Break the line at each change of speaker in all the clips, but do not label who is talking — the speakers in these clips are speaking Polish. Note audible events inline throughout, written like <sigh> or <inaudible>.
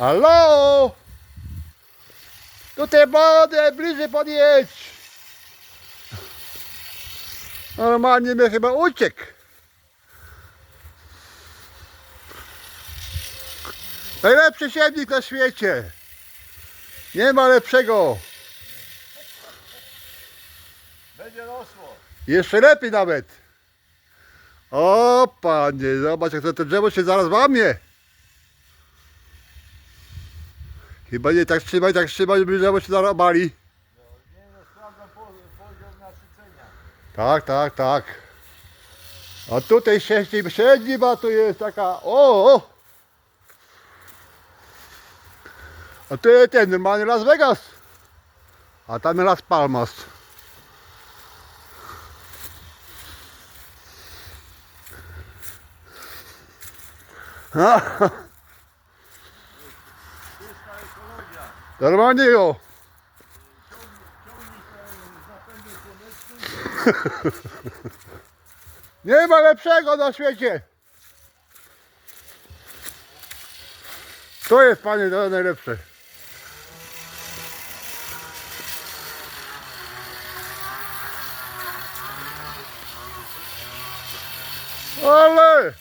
Halo! Tutaj młody, bliżej podjedź! Normalnie mnie chyba uciekł. Najlepszy siewnik na świecie. Nie ma lepszego.
Będzie rosło.
Jeszcze lepiej nawet. O panie, zobacz jak to, to drzewo się zaraz łamie. Chyba nie tak trzymaj, tak trzymaj, żeby drzewo się zaraz bali.
No, nie no, sprawdzam po, poziom nasycenia.
Tak, tak, tak. A tutaj średni, średniba to jest taka, o, o. A tu jest ten normalny Las Vegas. A tam jest Las Palmas. <laughs> Ha,
Czysta
Normalnie jo. <laughs> Nie ma lepszego na świecie. To jest panie najlepsze. Ale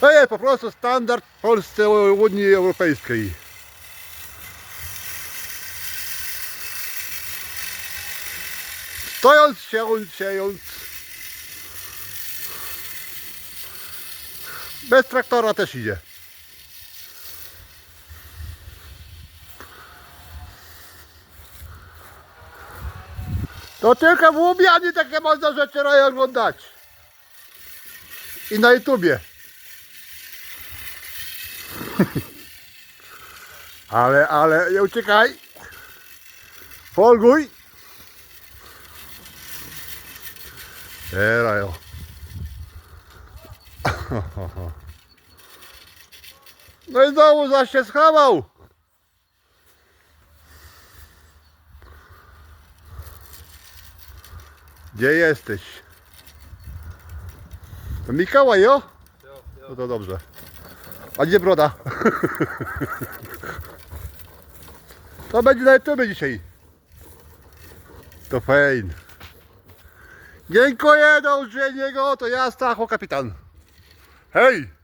to jest po prostu standard w Polsce Unii Europejskiej. Stojąc, siejąc, siejąc. Bez traktora też idzie. To tylko w Łubianie takie można rzeczy oglądać. I na YouTubie. <laughs> ale, ale nie uciekaj. Folguj. Teraz jo. <laughs> No i znowu zaś się schował. Gdzie jesteś? To Mikołaj,
jo.
No to dobrze. A gdzie broda? To będzie na YouTube dzisiaj. To fajnie. Dziękuję do użycia to ja Stacho kapitan. Hej!